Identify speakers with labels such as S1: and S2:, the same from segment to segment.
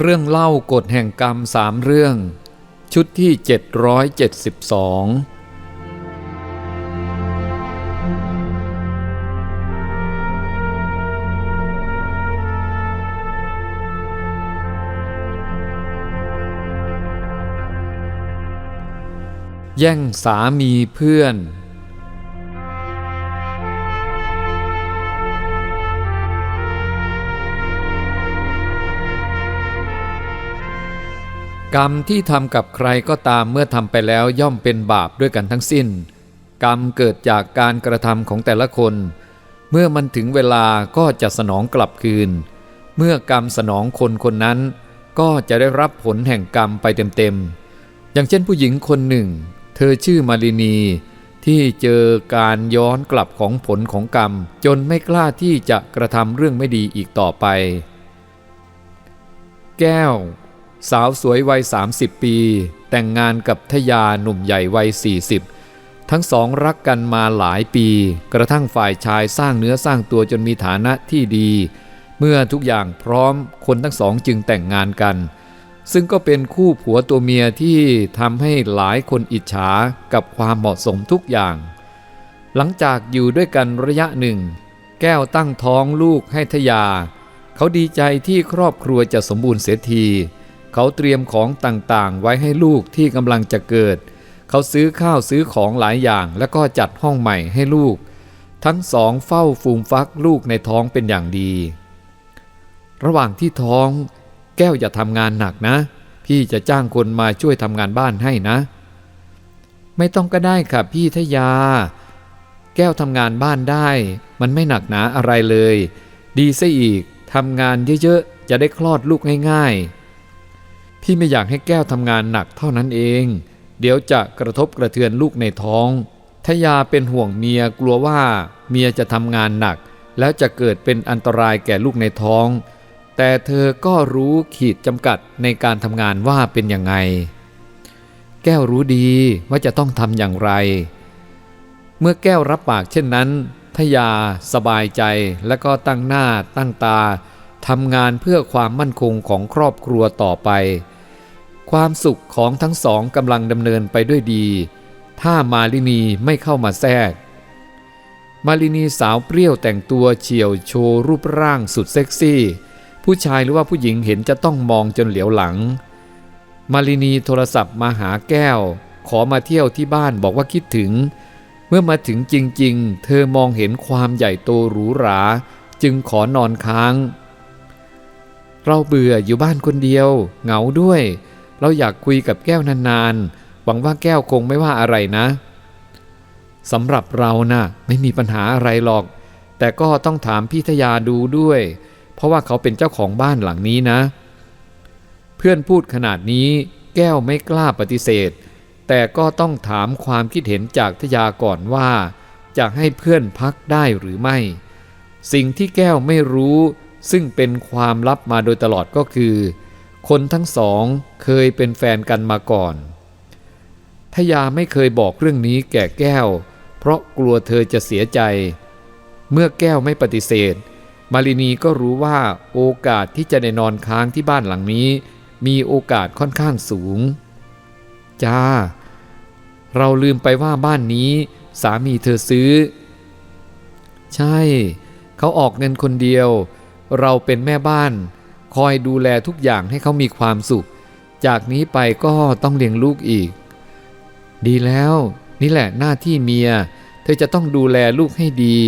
S1: เรื่องเล่ากฎแห่งกรรมสามเรื่อง ชุดที่ 772แย่งสามีเพื่อน กรรมที่ทำกับใครก็ตามเมื่อทำไปแล้วย่อมเป็นบาปด้วยกันทั้งสิ้น กรรมเกิดจากการกระทำของแต่ละคน เมื่อมันถึงเวลาก็จะสนองกลับคืน เมื่อกรรมสนองคนคนนั้น ก็จะได้รับผลแห่งกรรมไปเต็มๆ อย่างเช่นผู้หญิงคนหนึ่ง เธอชื่อมารินีที่เจอการย้อนกลับของผลของกรรม จนไม่กล้าที่จะกระทำเรื่องไม่ดีอีกต่อไป แก้ว สาวสวยวัย 30 ปี แต่งงานกับทยาหนุ่มใหญ่วัย 40 ทั้งสองรักกันมาหลายปี กระทั่งฝ่ายชายสร้างเนื้อสร้างตัวจนมีฐานะที่ดี เมื่อทุกอย่างพร้อมคนทั้งสองจึงแต่งงานกัน ซึ่งก็เป็นคู่ผัวตัวเมียที่ทำให้หลายคนอิจฉากับความเหมาะสมทุกอย่าง หลังจากอยู่ด้วยกันระยะหนึ่ง แก้วตั้งท้องลูกให้ทยา เขาดีใจที่ครอบครัวจะสมบูรณ์เสียที เขาเตรียมของต่างๆ ไว้ให้ลูกที่กำลังจะเกิด เขาซื้อข้าวซื้อของหลายอย่าง แล้วก็จัดห้องใหม่ให้ลูก ทั้งสองเฝ้าฟูมฟักลูกในท้องเป็นอย่างดี ระหว่างที่ท้องแก้วอย่าทำงานหนักนะ พี่จะจ้างคนมาช่วยทำงานบ้านให้นะ ไม่ต้องก็ได้ค่ะพี่ทยา แก้วทำงานบ้านได้ มันไม่หนักหนาอะไรเลย ดีซะอีกทำงานเยอะๆจะได้คลอดลูกง่ายๆ พี่ไม่อยากให้แก้วทำงานหนักเท่านั้นเอง เดี๋ยวจะกระทบกระเทือนลูกในท้องทยาเป็นห่วงเมียกลัวว่าเมียจะทำงานหนัก แล้วจะเกิดเป็นอันตรายแก่ลูกในท้อง แต่เธอก็รู้ขีดจำกัดในการทำงานว่าเป็นยังไง แก้วรู้ดีว่าจะต้องทำอย่างไร เมื่อแก้วรับปากเช่นนั้นทยาสบายใจและก็ตั้งหน้าตั้งตาทำงานเพื่อความมั่นคงของครอบครัวต่อไป ความสุขของทั้งสองกำลังดำเนินไปด้วยดี ถ้ามาลินีไม่เข้ามาแทรก มาลินีสาวเปรี้ยวแต่งตัวเฉียวโชว์รูปร่างสุดเซ็กซี่ ผู้ชายหรือว่าผู้หญิงเห็นจะต้องมองจนเหลียวหลัง มาลินีโทรศัพท์มาหาแก้ว ขอมาเที่ยวที่บ้านบอกว่าคิดถึง เมื่อมาถึงจริงๆ เธอมองเห็นความใหญ่โตหรูหรา จึงขอนอนค้าง เราเบื่ออยู่บ้านคนเดียว เหงาด้วย เราอยากคุยกับแก้วนานๆ หวังว่าแก้วคงไม่ว่าอะไรนะสำหรับเรานะ่ะไม่มีปัญหาอะไรหรอก แต่ก็ต้องถามพี่ทยาดูด้วย เพราะว่าเขาเป็นเจ้าของบ้านหลังนี้นะ เพื่อนพูดขนาดนี้แก้วไม่กล้าปฏิเสธ แต่ก็ต้องถามความคิดเห็นจากทยาก่อนว่า จะให้เพื่อนพักได้หรือไม่ สิ่งที่แก้วไม่รู้ ซึ่งเป็นความลับมาโดยตลอดก็คือ คนทั้งสองเคยเป็นแฟนกันมาก่อนทยาไม่เคยบอกเรื่องนี้แก่แก้ว เพราะกลัวเธอจะเสียใจ เมื่อแก้วไม่ปฏิเสธ มารินีก็รู้ว่าโอกาสที่จะได้นอนค้างที่บ้านหลังนี้ มีโอกาสค่อนข้างสูง จ้า เราลืมไปว่าบ้านนี้ สามีเธอซื้อ ใช่ เขาออกเงินคนเดียว เราเป็นแม่บ้าน คอยดูแลทุกอย่างให้เขามีความสุข จากนี้ไปก็ต้องเลี้ยงลูกอีก ดีแล้ว นี่แหละหน้าที่เมีย เธอจะต้องดูแลลูกให้ดี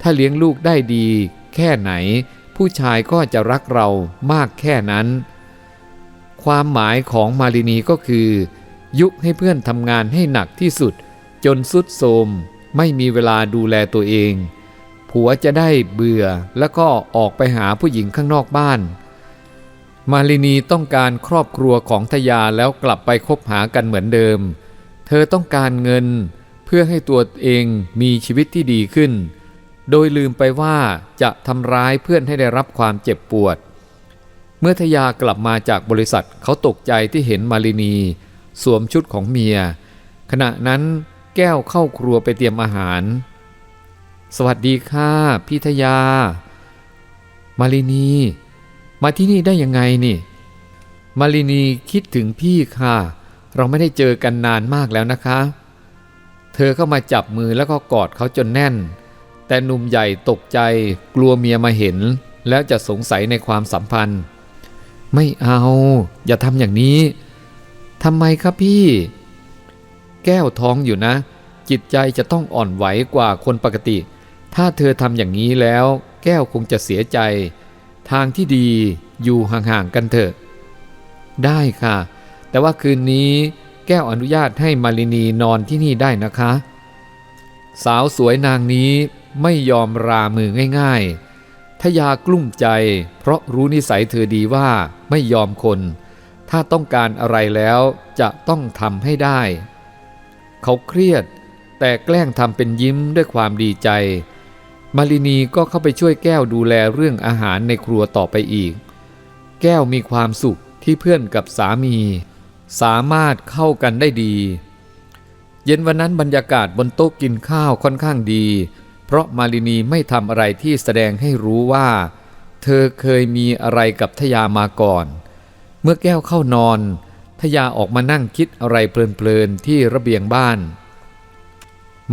S1: ถ้าเลี้ยงลูกได้ดี แค่ไหน ผู้ชายก็จะรักเรามากแค่นั้น ความหมายของมารินีก็คือ ยุให้เพื่อนทำงานให้หนักที่สุด จนสุดโทมไม่มีเวลาดูแลตัวเอง ผัวจะได้เบื่อแล้วก็ออกไปหาผู้หญิงข้างนอกบ้าน มารินีต้องการครอบครัวของทยาแล้วกลับไปคบหากันเหมือนเดิม เธอต้องการเงินเพื่อให้ตัวเองมีชีวิตที่ดีขึ้น โดยลืมไปว่าจะทำร้ายเพื่อนให้ได้รับความเจ็บปวด เมื่อทยากลับมาจากบริษัทเขาตกใจที่เห็นมารินี สวมชุดของเมีย ขณะนั้นแก้วเข้าครัวไปเตรียมอาหาร สวัสดีค่ะพี่ทยา มารินี มาที่นี่ได้ยังไงนี่ มาลินีคิดถึงพี่ค่ะ เราไม่ได้เจอกันนานมากแล้วนะคะ เธอเข้ามาจับมือแล้วก็กอดเขาจนแน่น แต่หนุ่มใหญ่ตกใจ กลัวเมียมาเห็น แล้วจะสงสัยในความสัมพันธ์ ไม่เอา อย่าทำอย่างนี้ทำไมครับพี่ แก้วท้องอยู่นะ จิตใจจะต้องอ่อนไหวกว่าคนปกติ ถ้าเธอทำอย่างนี้แล้ว แก้วคงจะเสียใจ ทางที่ดีอยู่ห่างๆกันเถอะ ได้ค่ะ แต่ว่าคืนนี้แก้วอนุญาตให้มารินีนอนที่นี่ได้นะคะ สาวสวยนางนี้ไม่ยอมรามือง่ายๆทยากลุ้มใจ เพราะรู้นิสัยเธอดีว่าไม่ยอมคน ถ้าต้องการอะไรแล้วจะต้องทำให้ได้ เขาเครียดแต่แกล้งทำเป็นยิ้มด้วยความดีใจ มารินีก็เข้าไปช่วยแก้วดูแลเรื่องอาหารในครัวต่อไปอีก แก้วมีความสุขที่เพื่อนกับสามี สามารถเข้ากันได้ดี เย็นวันนั้นบรรยากาศบนโต๊ะกินข้าวค่อนข้างดี เพราะมารินีไม่ทำอะไรที่แสดงให้รู้ว่า เธอเคยมีอะไรกับทยามาก่อน เมื่อแก้วเข้านอนทยาออกมานั่งคิดอะไรเพลินๆที่ระเบียงบ้าน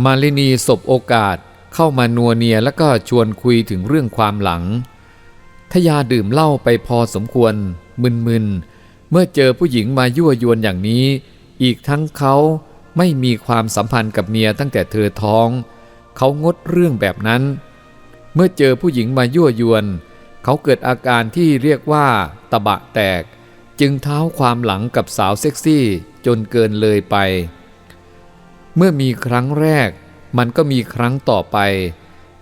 S1: มาลินีสบโอกาส เข้ามานัวเนียแล้วก็ชวนคุยถึงเรื่องความหลังทยาดื่มเหล้าไปพอสมควร มึนๆ เมื่อเจอผู้หญิงมายั่วยวนอย่างนี้ อีกทั้งเขาไม่มีความสัมพันธ์กับเมียตั้งแต่เธอท้อง เขางดเรื่องแบบนั้น เมื่อเจอผู้หญิงมายั่วยวน เขาเกิดอาการที่เรียกว่าตะบะแตก จึงเท้าความหลังกับสาวเซ็กซี่จนเกินเลยไป เมื่อมีครั้งแรก มันก็มีครั้งต่อไป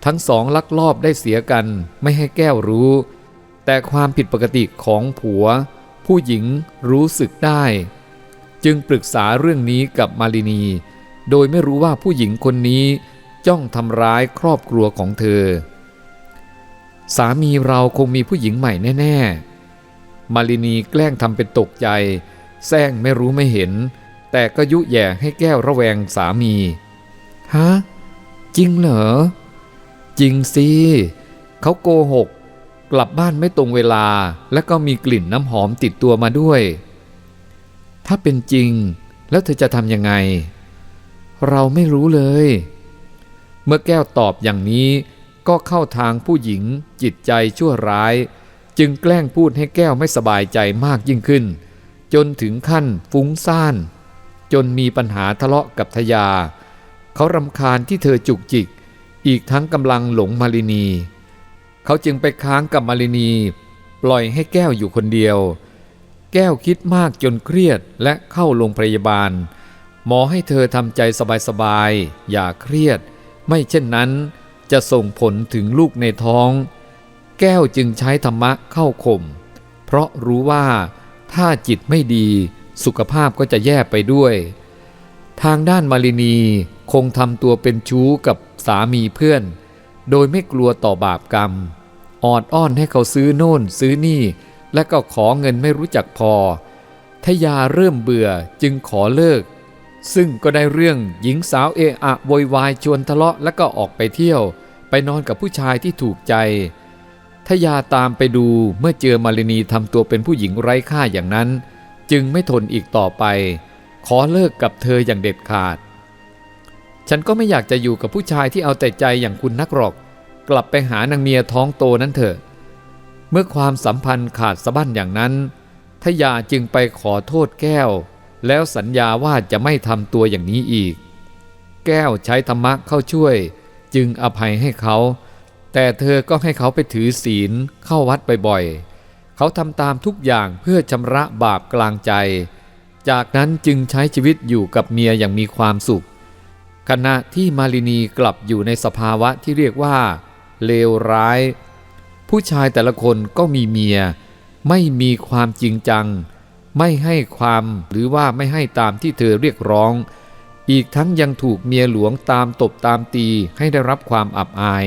S1: ทั้งสองลักลอบได้เสียกันไม่ให้แก้วรู้ แต่ความผิดปกติของผัว ผู้หญิงรู้สึกได้ จึงปรึกษาเรื่องนี้กับมารินี โดยไม่รู้ว่าผู้หญิงคนนี้จ้องทำร้ายครอบครัวของเธอ สามีเราคงมีผู้หญิงใหม่แน่ ๆ มารินีแกล้งทำเป็นตกใจแซงไม่รู้ไม่เห็น แต่ก็ยุแย่ให้แก้วระแวงสามี ฮะ จริงเหรอ จริงสิเขาโกหก กลับบ้านไม่ตรงเวลา และก็มีกลิ่นน้ำหอมติดตัวมาด้วย ถ้าเป็นจริง แล้วเธอจะทำยังไง เราไม่รู้เลย เมื่อแก้วตอบอย่างนี้ ก็เข้าทางผู้หญิงจิตใจชั่วร้าย จึงแกล้งพูดให้แก้วไม่สบายใจมากยิ่งขึ้น จนถึงขั้นฟุ้งซ่าน จนมีปัญหาทะเลาะกับทยา เขารำคาญที่เธอจุกจิก อีกทั้งกำลังหลงมารินี เขาจึงไปค้างกับมารินี ปล่อยให้แก้วอยู่คนเดียว แก้วคิดมากจนเครียดและเข้าโรงพยาบาล หมอให้เธอทำใจสบายๆ อย่าเครียด ไม่เช่นนั้นจะส่งผลถึงลูกในท้อง แก้วจึงใช้ธรรมะเข้าข่ม เพราะรู้ว่าถ้าจิตไม่ดีสุขภาพก็จะแย่ไปด้วย ทางด้านมารินีคงทำตัวเป็นชู้กับสามีเพื่อน โดยไม่กลัวต่อบาปกรรม ออดอ้อนให้เขาซื้อโน่นซื้อนี่ และก็ขอเงินไม่รู้จักพอ ทยาเริ่มเบื่อจึงขอเลิก ซึ่งก็ได้เรื่องหญิงสาวเอะอะโวยวายชวนทะเลาะและก็ออกไปเที่ยว ไปนอนกับผู้ชายที่ถูกใจ ทยาตามไปดูเมื่อเจอมารินีทำตัวเป็นผู้หญิงไร้ค่าอย่างนั้น จึงไม่ทนอีกต่อไป ขอเลิกกับเธออย่างเด็ดขาด ฉันก็ไม่อยากจะอยู่กับผู้ชายที่เอาแต่ใจอย่างคุณนักหรอก กลับไปหานางเมียท้องโตนั้นเถอะ เมื่อความสัมพันธ์ขาดสะบั้นอย่างนั้นทยาจึงไปขอโทษแก้ว แล้วสัญญาว่าจะไม่ทำตัวอย่างนี้อีก แก้วใช้ธรรมะเข้าช่วย จึงอภัยให้เขา แต่เธอก็ให้เขาไปถือศีลเข้าวัดบ่อยๆเขาทำตามทุกอย่างเพื่อชำระบาปกลางใจ จากนั้นจึงใช้ชีวิตอยู่กับเมียอย่างมีความสุข ขณะที่มารินีกลับอยู่ในสภาวะที่เรียกว่า เลวร้าย ผู้ชายแต่ละคนก็มีเมีย ไม่มีความจริงจัง ไม่ให้ความหรือว่าไม่ให้ตามที่เธอเรียกร้อง อีกทั้งยังถูกเมียหลวงตามตบตามตีให้ได้รับความอับอาย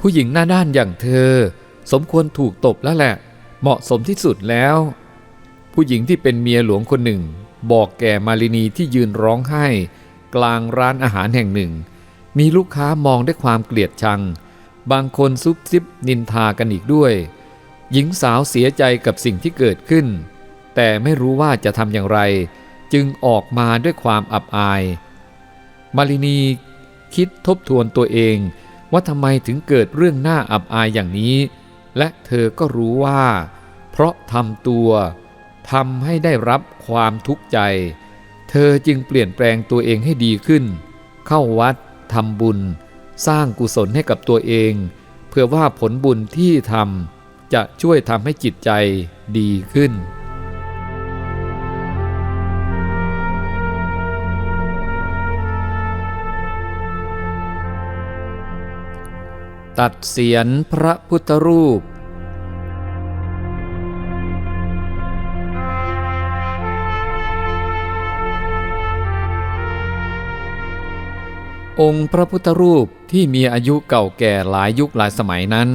S1: ผู้หญิงหน้าด้านอย่างเธอ สมควรถูกตบแล้วแหละ เหมาะสมที่สุดแล้ว ผู้หญิงที่เป็นเมียหลวงคนหนึ่ง บอกแก่มารินีที่ยืนร้องไห้ กลางร้านอาหารแห่งหนึ่ง มีลูกค้ามองด้วยความเกลียดชัง บางคนซุบซิบนินทากันอีกด้วย หญิงสาวเสียใจกับสิ่งที่เกิดขึ้น แต่ไม่รู้ว่าจะทำอย่างไร จึงออกมาด้วยความอับอาย มารินีคิดทบทวนตัวเองว่าทำไมถึงเกิดเรื่องหน่าอับอายอย่างนี้ และเธอก็รู้ว่า เพราะทำตัว ทำให้ได้รับความทุกข์ใจ เธอจึงเปลี่ยนแปลงตัวเองให้ดีขึ้น เข้าวัดทำบุญ สร้างกุศลให้กับตัวเอง เพื่อว่าผลบุญที่ทำจะช่วยทำให้จิตใจดีขึ้นตัดเสียนพระพุทธรูป องค์พระพุทธรูปที่มีอายุเก่าแก่หลายยุคหลายสมัยนั้น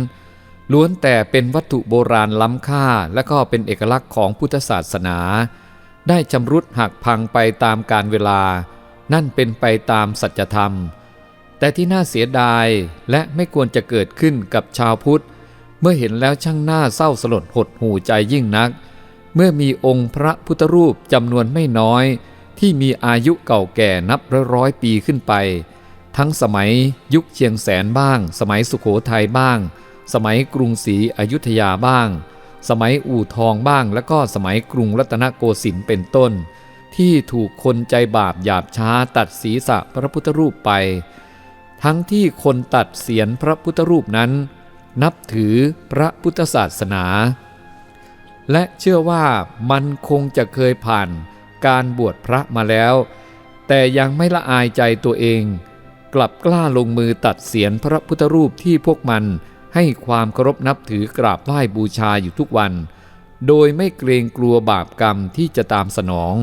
S1: ล้วนแต่เป็นวัตถุโบราณล้ำค่าและก็เป็นเอกลักษณ์ของพุทธศาสนา ได้ชำรุดหักพังไปตามกาลเวลา นั่นเป็นไปตามสัจธรรม แต่ที่น่าเสียดายและไม่ควรจะเกิดขึ้นกับชาวพุทธ เมื่อเห็นแล้วช่างน่าเศร้าสลดหดหูใจยิ่งนัก เมื่อมีองค์พระพุทธรูปจำนวนไม่น้อย ที่มีอายุเก่าแก่นับร้อยๆปีขึ้นไป ทั้งสมัยยุคเชียงแสนบ้าง สมัยสุขโขทัยบ้าง สมัยกรุงศรีอยุธยาบ้าง สมัยอู่ทองบ้าง และก็สมัยกรุงรัตนโกสินทร์เป็นต้น ที่ถูกคนใจบาปหยาบช้าตัดศีรษะพระพุทธรูปไป ทั้งที่คนตัดเสียนพระพุทธรูปนั้น นับถือพระพุทธศาสนา และเชื่อว่ามันคงจะเคยผ่านการบวชพระมาแล้ว แต่ยังไม่ละอายใจตัวเอง กลับกล้าลงมือตัดเสียนพระพุทธรูปที่พวกมันให้ความเคารพนับถือกราบไหว้บูชาอยู่ทุกวัน โดยไม่เกรงกลัวบาปกรรมที่จะตามสนอง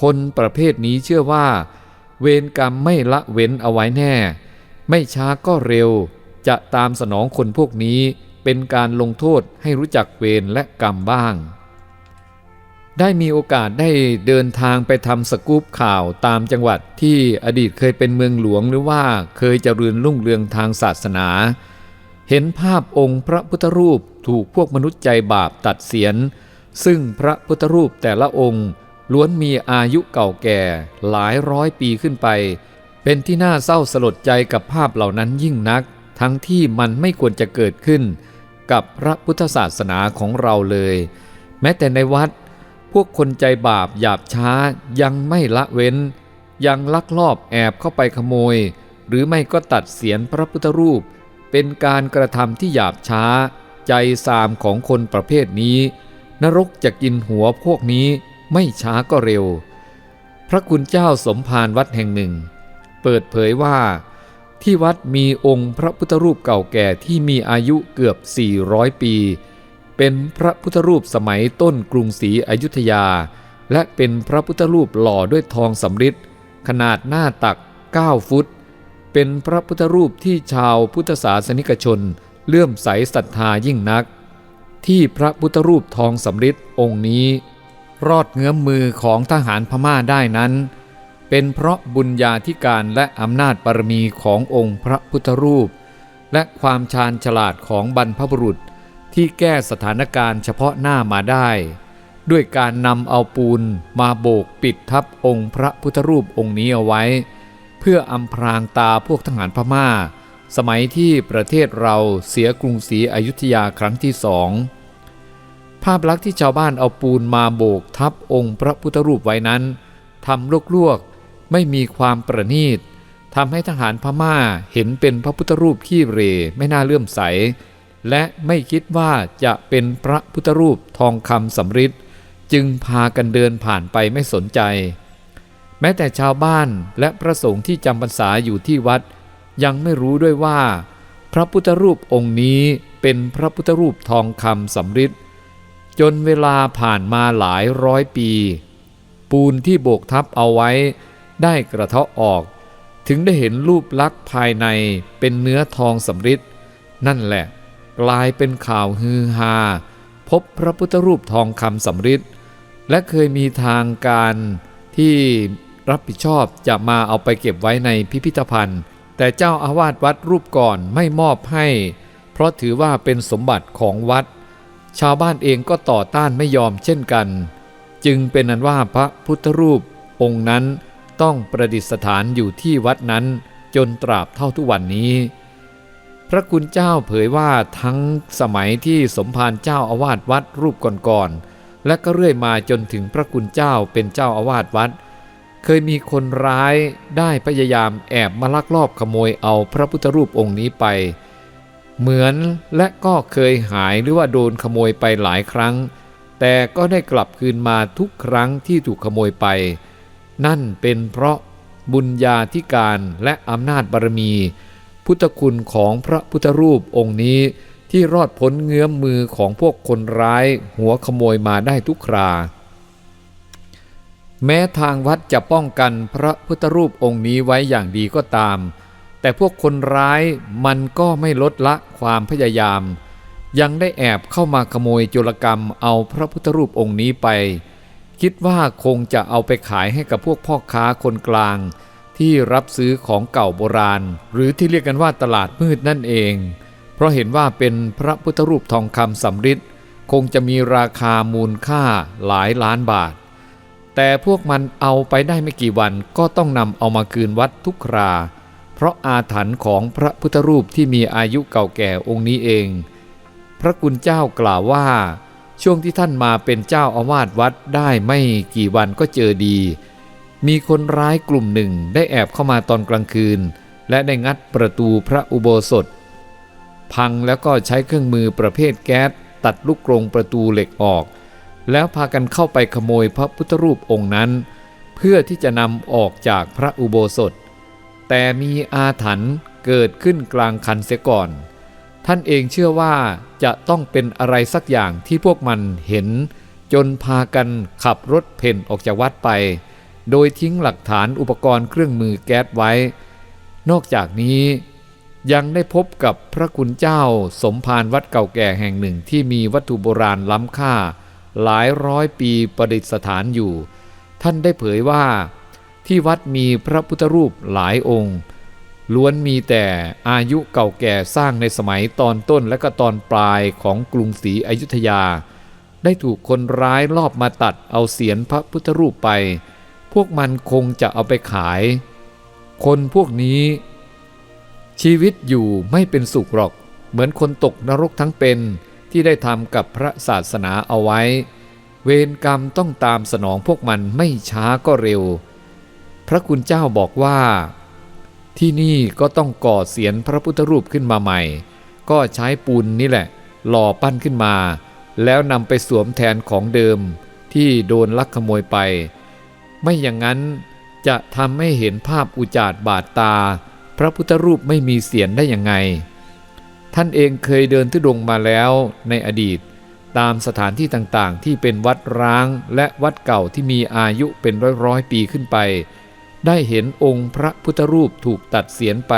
S1: คนประเภทนี้เชื่อว่า เวรกรรมไม่ละเว้นเอาไว้แน่ ไม่ช้าก็เร็ว จะตามสนองคนพวกนี้เป็นการลงโทษให้รู้จักเวรและกรรมบ้าง ได้มีโอกาสได้เดินทางไปทำสกู๊ปข่าวตามจังหวัดที่อดีตเคยเป็นเมืองหลวงหรือว่าเคยเจริญรุ่งเรืองทางศาสนา เห็นภาพองค์พระพุทธรูปถูกพวกมนุษย์ใจบาปตัดเสียน ซึ่งพระพุทธรูปแต่ละองค์ล้วนมีอายุเก่าแก่หลายร้อยปีขึ้นไป เป็นที่น่าเศร้าสลดใจกับภาพเหล่านั้นยิ่งนัก ทั้งที่มันไม่ควรจะเกิดขึ้น กับพระพุทธศาสนาของเราเลย แม้แต่ในวัด พวกคนใจบาปหยาบช้ายังไม่ละเว้น ยังลักลอบแอบเข้าไปขโมย หรือไม่ก็ตัดเสียนพระพุทธรูป เป็นการกระทำที่หยาบช้า ใจสามของคนประเภทนี้ นรกจะกินหัวพวกนี้ไม่ช้าก็เร็ว พระคุณเจ้าสมภารวัดแห่งหนึ่ง เปิดเผยว่า ที่วัดมีองค์พระพุทธรูปเก่าแก่ที่มีอายุเกือบ 400 ปี เป็นพระพุทธรูปสมัยต้นกรุงศรีอยุธยา และเป็นพระพุทธรูปหล่อด้วยทองสำริดขนาดหน้าตัก 9 ฟุต เป็นพระพุทธรูปที่ชาวพุทธศาสนิกชนเลื่อมใสศรัทธายิ่งนัก ที่พระพุทธรูปทองสำริดองค์นี้ รอดเงื้อมมือของทหารพม่าได้นั้น เป็นเพราะบุญญาธิการและอำนาจบารมีขององค์พระพุทธรูป และความชาญฉลาดของบรรพบุรุษ ที่แก้สถานการณ์เฉพาะหน้ามาได้ ด้วยการนำเอาปูนมาโบกปิดทับองค์พระพุทธรูปองค์นี้เอาไว้ เพื่ออำพรางตาพวกทหารพม่า สมัยที่ประเทศเราเสียกรุงศรีอยุธยาครั้งที่สองภาพลักษณ์ที่ชาวบ้านเอาปูนมาโบกทับองค์พระพุทธรูปไว้นั้นทำลวกๆไม่มีความประณีตทำให้ทหารพม่าเห็นเป็นพระพุทธรูปขี้เรไม่น่าเลื่อมใส และไม่คิดว่าจะเป็นพระพุทธรูปทองคำสำริดจึงพากันเดินผ่านไปไม่สนใจ แม้แต่ชาวบ้านและพระสงฆ์ที่จำพรรษาอยู่ที่วัด ยังไม่รู้ด้วยว่า พระพุทธรูปองค์นี้เป็นพระพุทธรูปทองคำสำริดจนเวลาผ่านมาหลายร้อยปี ปูนที่โบกทับเอาไว้ ได้กระเทาะออก ถึงได้เห็นรูปลักษณ์ภายในเป็นเนื้อทองสำริดนั่นแหละ กลายเป็นข่าวฮือฮาพบพระพุทธรูปทองคำสำริดและเคยมีทางการที่รับผิดชอบจะมาเอาไปเก็บไว้ในพิพิธภัณฑ์ แต่เจ้าอาวาสวัดรูปก่อนไม่มอบให้ เพราะถือว่าเป็นสมบัติของวัด ชาวบ้านเองก็ต่อต้านไม่ยอมเช่นกัน จึงเป็นนั้นว่าพระพุทธรูปองค์นั้นต้องประดิษฐานอยู่ที่วัดนั้นจนตราบเท่าทุกวันนี้ พระคุณเจ้าเผยว่าทั้งสมัยที่สมภารเจ้าอาวาสวัดรูปก่อนๆและก็เรื่อยมาจนถึงพระคุณเจ้าเป็นเจ้าอาวาสวัด เคยมีคนร้ายได้พยายามแอบมาลักลอบขโมยเอาพระพุทธรูปองค์นี้ไป เหมือนและก็เคยหายหรือว่าโดนขโมยไปหลายครั้ง แต่ก็ได้กลับคืนมาทุกครั้งที่ถูกขโมยไป นั่นเป็นเพราะบุญญาธิการและอำนาจบารมี พุทธคุณของพระพุทธรูปองค์นี้ที่รอดพ้นเงื้อมมือของพวกคนร้ายหัวขโมยมาได้ทุกครา แม้ทางวัดจะป้องกันพระพุทธรูปองค์นี้ไว้อย่างดีก็ตาม แต่พวกคนร้ายมันก็ไม่ลดละความพยายาม ยังได้แอบเข้ามาขโมยโจรกรรมเอาพระพุทธรูปองค์นี้ไป คิดว่าคงจะเอาไปขายให้กับพวกพ่อค้าคนกลาง ที่รับซื้อของเก่าโบราณ หรือที่เรียกกันว่าตลาดมืดนั่นเอง เพราะเห็นว่าเป็นพระพุทธรูปทองคำสำริดคงจะมีราคามูลค่าหลายล้านบาท แต่พวกมันเอาไปได้ไม่กี่วันก็ต้องนำเอามาคืนวัดทุกครา เพราะอาถรรพ์ของพระพุทธรูปที่มีอายุเก่าแก่องค์นี้เอง พระกุณเจ้ากล่าวว่า ช่วงที่ท่านมาเป็นเจ้าอาวาสวัดได้ไม่กี่วันก็เจอดี มีคนร้ายกลุ่มหนึ่งได้แอบเข้ามาตอนกลางคืน และได้งัดประตูพระอุโบสถ พังแล้วก็ใช้เครื่องมือประเภทแก๊สตัดลูกกรงประตูเหล็กออก แล้วพากันเข้าไปขโมยพระพุทธรูปองค์นั้น เพื่อที่จะนำออกจากพระอุโบสถ แต่มีอาถรรพ์เกิดขึ้นกลางคันเสียก่อน ท่านเองเชื่อว่าจะต้องเป็นอะไรสักอย่างที่พวกมันเห็น จนพากันขับรถเพ่นออกจากวัดไป โดยทิ้งหลักฐานอุปกรณ์เครื่องมือแก๊สไว้ นอกจากนี้ยังได้พบกับพระคุณเจ้าสมภารวัดเก่าแก่แห่งหนึ่งที่มีวัตถุโบราณล้ำค่า หลายร้อยปีประดิษฐานอยู่ ท่านได้เผยว่า ที่วัดมีพระพุทธรูปหลายองค์ ล้วนมีแต่อายุเก่าแก่สร้างในสมัยตอนต้นและก็ตอนปลายของกรุงศรีอยุธยา ได้ถูกคนร้ายลอบมาตัดเอาเสียนพระพุทธรูปไป พวกมันคงจะเอาไปขาย คนพวกนี้ ชีวิตอยู่ไม่เป็นสุขหรอก เหมือนคนตกนรกทั้งเป็นที่ได้ทำกับพระศาสนาเอาไว้ เวรกรรมต้องตามสนองพวกมันไม่ช้าก็เร็ว พระคุณเจ้าบอกว่า ที่นี่ก็ต้องก่อเสียนพระพุทธรูปขึ้นมาใหม่ ก็ใช้ปูนนี่แหละ หล่อปั้นขึ้นมา แล้วนำไปสวมแทนของเดิมที่โดนลักขโมยไป ไม่อย่างนั้นจะทำให้เห็นภาพอุจาดบาดตา พระพุทธรูปไม่มีเสียนได้ยังไง ท่านเองเคยเดินทุดงมาแล้วในอดีต ตามสถานที่ต่างๆ ที่เป็นวัดร้างและวัดเก่าที่มีอายุเป็นร้อยๆปีขึ้นไป ได้เห็นองค์พระพุทธรูปถูกตัดเสียนไป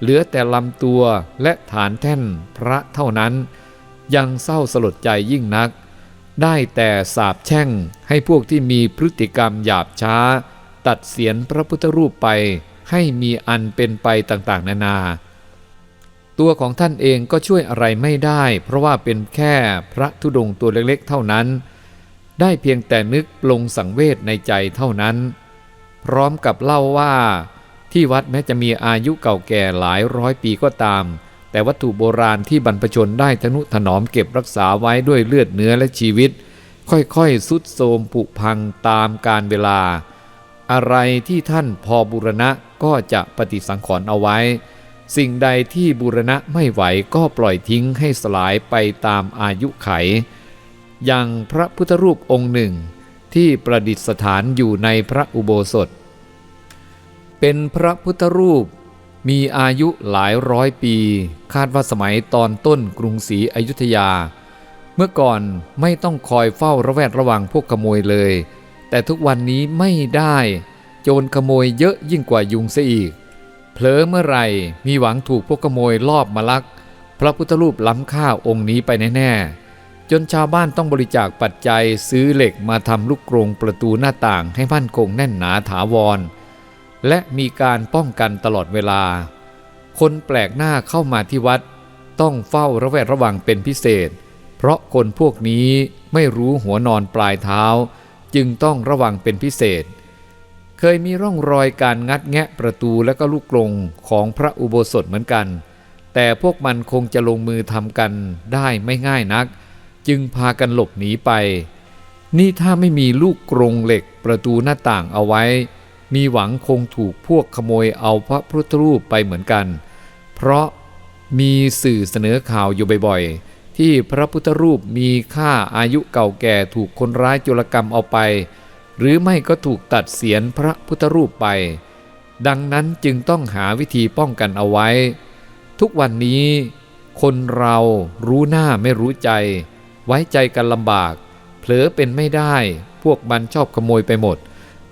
S1: เหลือแต่ลำตัวและฐานแท่นพระเท่านั้น ยังเศร้าสลดใจยิ่งนัก ได้แต่สาบแช่งให้พวกที่มีพฤติกรรมหยาบช้า ตัดเสียนพระพุทธรูปไปให้มีอันเป็นไปต่างๆ นานา ตัวของท่านเองก็ช่วยอะไรไม่ได้ เพราะว่าเป็นแค่พระธุดงค์ตัวเล็กๆ เท่านั้น ได้เพียงแต่นึกปลงสังเวชในใจเท่านั้น พร้อมกับเล่าว่าที่วัดแม้จะมีอายุเก่าแก่หลายร้อยปีก็ตาม แต่วัตถุโบราณที่บรรพชนได้ทนุถนอมเก็บรักษาไว้ด้วยเลือดเนื้อและชีวิต ค่อยๆสุดโทมผุพังตามกาลเวลา อะไรที่ท่านพอบุรณะก็จะปฏิสังขรณ์เอาไว้ สิ่งใดที่บุรณะไม่ไหวก็ปล่อยทิ้งให้สลายไปตามอายุไข อย่างพระพุทธรูปองค์หนึ่ง ที่ประดิษฐานอยู่ในพระอุโบสถ เป็นพระพุทธรูป มีอายุหลายร้อยปี คาดว่าสมัยตอนต้นกรุงศรีอยุธยา เมื่อก่อนไม่ต้องคอยเฝ้าระแวดระวังพวกขโมยเลย แต่ทุกวันนี้ไม่ได้ โจรขโมยเยอะยิ่งกว่ายุงเสียอีก เผลอเมื่อไหร่มีหวังถูกพวกขโมยลอบมาลัก พระพุทธรูปล้ำค่าองค์นี้ไปแน่ๆจนชาวบ้านต้องบริจาคปัจจัยซื้อเหล็กมาทำลูกกรงประตูหน้าต่างให้มั่นคงแน่นหนาถาวร และมีการป้องกันตลอดเวลา คนแปลกหน้าเข้ามาที่วัด ต้องเฝ้าระแวดระวังเป็นพิเศษ เพราะคนพวกนี้ไม่รู้หัวนอนปลายเท้า จึงต้องระวังเป็นพิเศษ เคยมีร่องรอยการงัดแงะประตูและก็ลูกกรงของพระอุโบสถเหมือนกัน แต่พวกมันคงจะลงมือทำกันได้ไม่ง่ายนัก จึงพากันหลบหนีไป นี่ถ้าไม่มีลูกกรงเหล็กประตูหน้าต่างเอาไว้ มีหวังคงถูกพวกขโมยเอาพระพุทธรูปไปเหมือนกัน เพราะมีสื่อเสนอข่าวอยู่บ่อยๆ ที่พระพุทธรูปมีค่าอายุเก่าแก่ถูกคนร้ายโจรกรรมเอาไป หรือไม่ก็ถูกตัดเสียนพระพุทธรูปไป ดังนั้นจึงต้องหาวิธีป้องกันเอาไว้ ทุกวันนี้คนเรารู้หน้าไม่รู้ใจ ไว้ใจกันลำบาก เผลอเป็นไม่ได้ พวกมันชอบขโมยไปหมด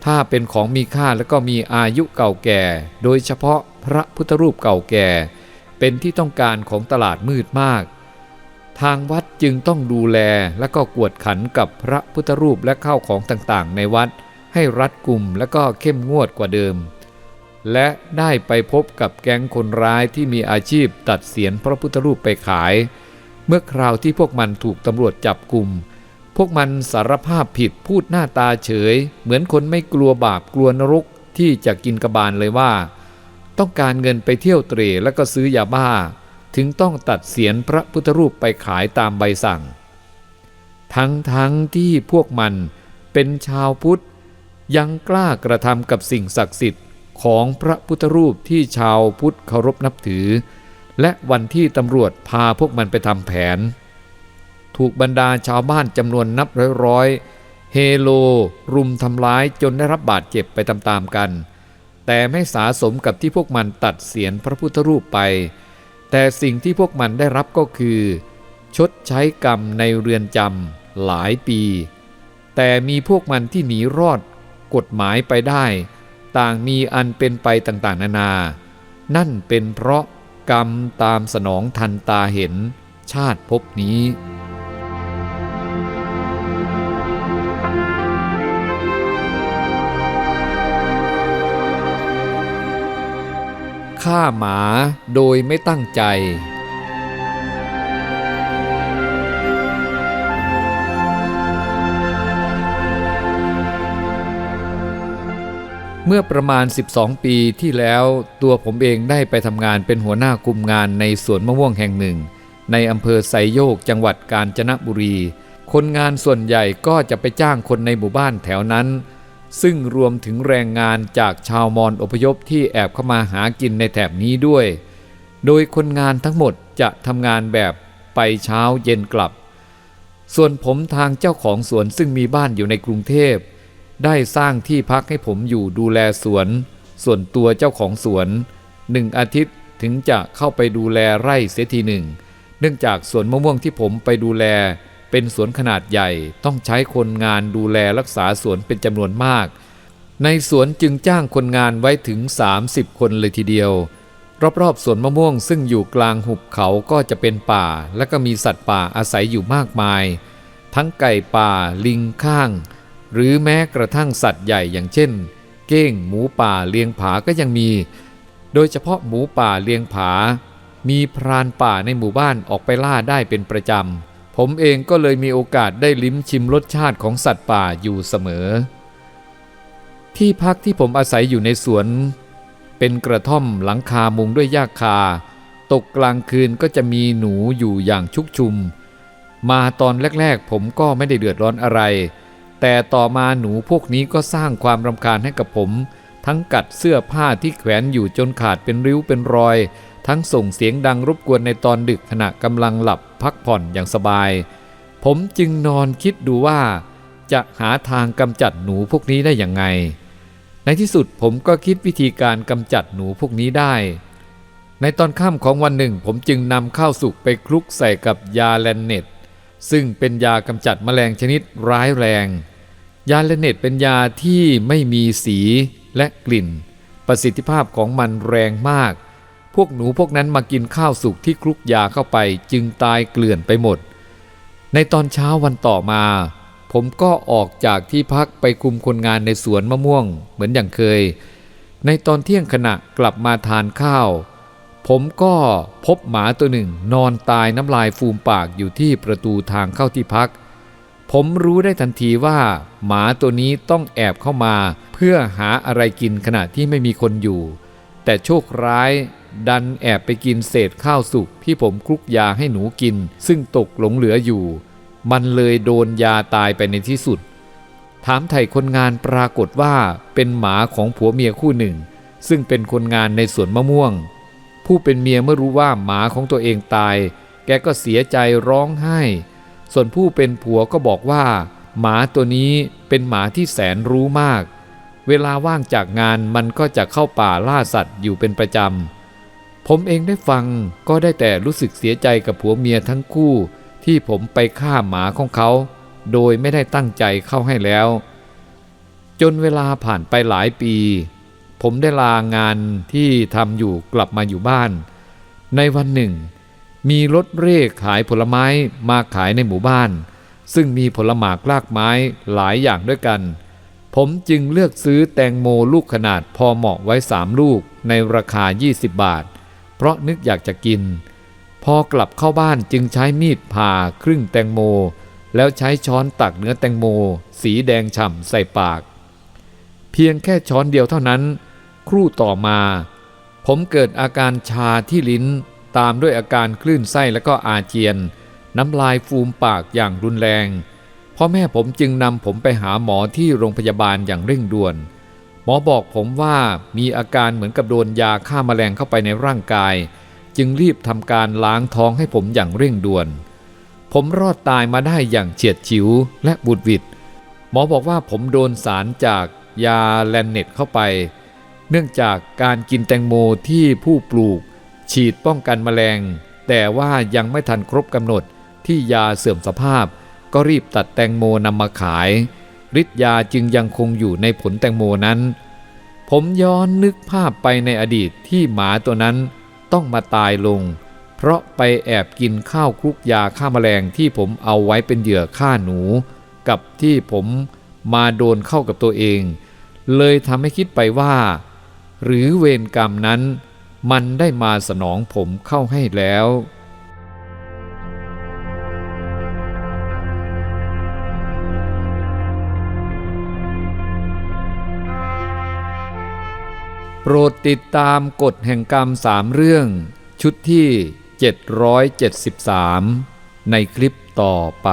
S1: ถ้าเป็นของมีค่าแล้วก็มีอายุเก่าแก่ โดยเฉพาะพระพุทธรูปเก่าแก่ เป็นที่ต้องการของตลาดมืดมาก ทางวัดจึงต้องดูแลและก็กวดขันกับพระพุทธรูปและข้าวของต่างๆ ในวัด ให้รัดกุมและก็เข้มงวดกว่าเดิม และได้ไปพบกับแก๊งคนร้ายที่มีอาชีพตัดเสียนพระพุทธรูปไปขาย เมื่อคราวที่พวกมันถูกตำรวจจับกลุ่ม พวกมันสารภาพผิดพูดหน้าตาเฉย เหมือนคนไม่กลัวบาปกลัวนรกที่จะกินกระบาลเลยว่า ต้องการเงินไปเที่ยวเตร่แล้วก็ซื้อยาบ้า ถึงต้องตัดเสียนพระพุทธรูปไปขายตามใบสั่ง ทั้งทั้งที่พวกมันเป็นชาวพุทธ ยังกล้ากระทำกับสิ่งศักดิ์สิทธิ์ของพระพุทธรูปที่ชาวพุทธเคารพนับถือ และวันที่ตำรวจพาพวกมันไปทำแผน ถูกบรรดาชาวบ้านจำนวนนับร้อยๆเฮโล รุมทำร้ายจนได้รับบาดเจ็บไปตามๆกัน แต่ไม่สาสมกับที่พวกมันตัดเสียนพระพุทธรูปไป แต่สิ่งที่พวกมันได้รับก็คือ ชดใช้กรรมในเรือนจำหลายปี แต่มีพวกมันที่หนีรอดกฎหมายไปได้ ต่างมีอันเป็นไปต่างๆ นานา นั่นเป็นเพราะกรรมตามสนองทันตาเห็นชาติภพนี้ ฆ่าหมาโดยไม่ตั้งใจ เมื่อประมาณ 12 ปีที่แล้วตัวผมเองได้ไปทำงานเป็นหัวหน้าคุมงานในสวนมะม่วงแห่งหนึ่ง ในอำเภอไซโยกจังหวัดกาญจนบุรี คนงานส่วนใหญ่ก็จะไปจ้างคนในหมู่บ้านแถวนั้น ซึ่งรวมถึงแรงงานจากชาวมอญอพยพที่แอบเข้ามาหากินในแถบนี้ด้วย โดยคนงานทั้งหมดจะทำงานแบบไปเช้าเย็นกลับ ส่วนผมทางเจ้าของสวนซึ่งมีบ้านอยู่ในกรุงเทพ ได้สร้างที่พักให้ผมอยู่ดูแลสวน ส่วนตัวเจ้าของสวนหนึ่งอาทิตย์ถึงจะเข้าไปดูแลไร่เสียทีหนึ่ง เนื่องจากสวนมะม่วงที่ผมไปดูแล เป็นสวนขนาดใหญ่ต้องใช้คนงานดูแลรักษาสวนเป็นจำนวนมาก ในสวนจึงจ้างคนงานไว้ถึง 30 คนเลยทีเดียว รอบๆสวนมะม่วงซึ่งอยู่กลางหุบเขาก็จะเป็นป่า และก็มีสัตว์ป่าอาศัยอยู่มากมาย ทั้งไก่ป่า ลิงข้าง หรือแม้กระทั่งสัตว์ใหญ่อย่างเช่น เก้งหมูป่าเลียงผาก็ยังมี โดยเฉพาะหมูป่าเลียงผา มีพรานป่าในหมู่บ้านออกไปล่าได้เป็นประจำ ผมเองก็เลยมีโอกาสได้ลิ้มชิมรสชาติของสัตว์ป่าอยู่เสมอ ที่พักที่ผมอาศัยอยู่ในสวน เป็นกระท่อมหลังคามุงด้วยหญ้าคา ตกกลางคืนก็จะมีหนูอยู่อย่างชุกชุม มาตอนแรกๆ ผมก็ไม่ได้เดือดร้อนอะไร แต่ต่อมาหนูพวกนี้ก็สร้างความรำคาญให้กับผม ทั้งกัดเสื้อผ้าที่แขวนอยู่จนขาดเป็นริ้วเป็นรอย ทั้งส่งเสียงดังรบกวนในตอนดึกขณะกำลังหลับพักผ่อนอย่างสบาย ผมจึงนอนคิดดูว่า จะหาทางกำจัดหนูพวกนี้ได้อย่างไง ในที่สุดผมก็คิดวิธีการกำจัดหนูพวกนี้ได้ ในตอนค่ำของวันหนึ่ง ผมจึงนำข้าวสุกไปคลุกใส่กับยาแลนเนตซึ่งเป็นยากำจัดแมลงชนิดร้ายแรง ยาแลนเนตเป็นยาที่ไม่มีสีและกลิ่น ประสิทธิภาพของมันแรงมาก พวกหนูพวกนั้นมากินข้าวสุกที่คลุกยาเข้าไปจึงตายเกลื่อนไปหมด ในตอนเช้าวันต่อมา ผมก็ออกจากที่พักไปคุมคนงานในสวนมะม่วง เหมือนอย่างเคย ในตอนเที่ยงขณะกลับมาทานข้าว ผมก็พบหมาตัวหนึ่งนอนตายน้ำลายฟูมปากอยู่ที่ประตูทางเข้าที่พัก ผมรู้ได้ทันทีว่า หมาตัวนี้ต้องแอบเข้ามา เพื่อหาอะไรกินขณะที่ไม่มีคนอยู่ แต่โชคร้าย ดันแอบไปกินเศษข้าวสุกที่ผมคลุกยาให้หนูกิน ซึ่งตกหลงเหลืออยู่ มันเลยโดนยาตายไปในที่สุด ถามไถ่คนงานปรากฏว่าเป็นหมาของผัวเมียคู่หนึ่ง ซึ่งเป็นคนงานในสวนมะม่วง ผู้เป็นเมียเมื่อรู้ว่าหมาของตัวเองตาย แกก็เสียใจร้องไห้ ส่วนผู้เป็นผัวก็บอกว่า หมาตัวนี้เป็นหมาที่แสนรู้มาก เวลาว่างจากงานมันก็จะเข้าป่าล่าสัตว์อยู่เป็นประจำ ผมเองได้ฟังก็ได้แต่รู้สึกเสียใจกับผัวเมียทั้งคู่ ที่ผมไปฆ่าหมาของเขา โดยไม่ได้ตั้งใจเข้าให้แล้ว จนเวลาผ่านไปหลายปี ผมได้ลางานที่ทำอยู่กลับมาอยู่บ้าน ในวันหนึ่ง มีรถเร่ขายผลไม้มาขายในหมู่บ้าน ซึ่งมีผลหมากลากไม้หลายอย่างด้วยกัน ผมจึงเลือกซื้อแตงโมลูกขนาดพอเหมาะไว้สามลูกในราคา 20 บาท เพราะนึกอยากจะกิน พอกลับเข้าบ้านจึงใช้มีดผ่าครึ่งแตงโม แล้วใช้ช้อนตักเนื้อแตงโม สีแดงฉ่ำใส่ปาก เพียงแค่ช้อนเดียวเท่านั้น ครู่ต่อมา ผมเกิดอาการชาที่ลิ้นตามด้วยอาการคลื่นไส้และก็อาเจียน น้ำลายฟูมปากอย่างรุนแรงพ่อแม่ผมจึงนำผมไปหาหมอที่โรงพยาบาลอย่างเร่งด่วน หมอบอกผมว่ามีอาการเหมือนกับโดนยาฆ่ามาแมลงเข้าไปในร่างกาย จึงรีบทำการล้างท้องให้ผมอย่างเร่งด่วน ผมรอดตายมาได้อย่างเฉียดฉิวและบุดหวิดหมอบอกว่าผมโดนสารจากยาแลนเน็ตเข้าไป เนื่องจากการกินแตงโมที่ผู้ปลูก ฉีดป้องกันแมลง แต่ว่ายังไม่ทันครบกำหนดที่ยาเสื่อมสภาพ ก็รีบตัดแตงโมนำมาขาย ฤทธิ์ยาจึงยังคงอยู่ในผลแตงโมนั้น ผมย้อนนึกภาพไปในอดีตที่หมาตัวนั้นต้องมาตายลง เพราะไปแอบกินข้าวคลุกยาฆ่าแมลงที่ผมเอาไว้เป็นเหยื่อฆ่าหนู กับที่ผมมาโดนเข้ากับตัวเอง เลยทำให้คิดไปว่า หรือเวรกรรมนั้น มันได้มาสนองผมเข้าให้แล้ว โปรดติดตามกฎแห่งกรรมสามเรื่อง ชุดที่ 773 ในคลิปต่อไป